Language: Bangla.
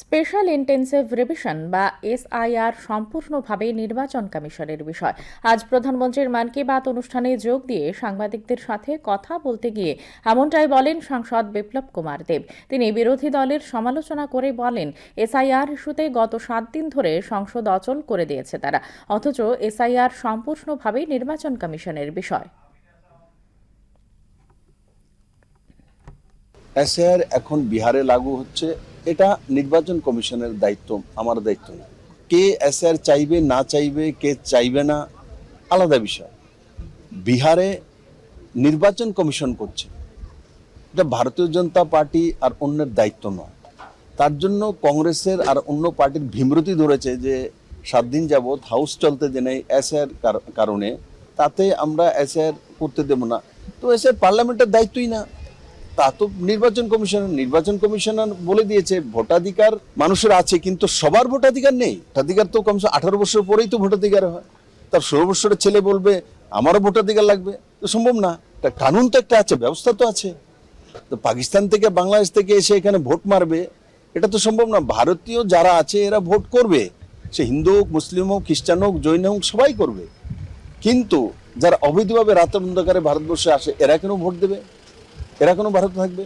স্পেশাল ইন্টেন্সিভ রিভিশন বা এসআইআর সম্পূর্ণভাবে নির্বাচন কমিশনের বিষয়। আজ প্রধানমন্ত্রীর মন কি বাত অনুষ্ঠানে যোগ দিয়ে সাংবাদিকদের সাথে কথা বলতে গিয়ে এমনটাই বলেন সাংসদ বিপ্লব কুমার দেব। তিনি বিরোধী দলের সমালোচনা করে বলেন, এসআইআর ইস্যুতে গত সাত দিন ধরে সংসদ অচল করে দিয়েছে তারা। অথচ এসআইআর সম্পূর্ণভাবে নির্বাচন কমিশনের বিষয়। এসআইআর এখন বিহারে লাগু হচ্ছে। এটা নির্বাচন কমিশনের দায়িত্ব, আমার দায়িত্ব না। কে এসআইআর চাইবে, না চাইবে, কে চাইবে না, আলাদা বিষয়। বিহারে নির্বাচন কমিশন করছে। এটা ভারতীয় জনতা পার্টি আর অন্যের দায়িত্ব নয়। তার জন্য কংগ্রেসের আর অন্য পার্টির ভীমরতি ধরেছে যে, সাত দিন যাবৎ হাউস চলতে দেনে এসআইআর কারণে। তাতে আমরা এসআইআর করতে দেব না। তো এসআইআর পার্লামেন্টের দায়িত্বই না। তা তো নির্বাচন কমিশনার নির্বাচন কমিশনার বলে দিয়েছে, ভোটাধিকার মানুষের আছে, কিন্তু সবার ভোটাধিকার নেই। ভোটাধিকার তো কমসে আঠারো বছর পরেই তো ভোটাধিকার হয়। তার ষোলো বছরের ছেলে বলবে, আমারও ভোটাধিকার লাগবে। তো সম্ভব না। তা কানুন তো একটা আছে, ব্যবস্থা তো আছে। তো পাকিস্তান থেকে বাংলাদেশ থেকে এসে এখানে ভোট মারবে, এটা তো সম্ভব না। ভারতীয় যারা আছে, এরা ভোট করবে। সে হিন্দু হোক, মুসলিম হোক, খ্রিস্টান হোক, জৈন হোক, সবাই করবে। কিন্তু যারা অবৈধভাবে রাতের অন্ধকারে ভারতবর্ষে আসে, এরা কেন ভোট দেবে? এরা কোনো ভারত থাকবে?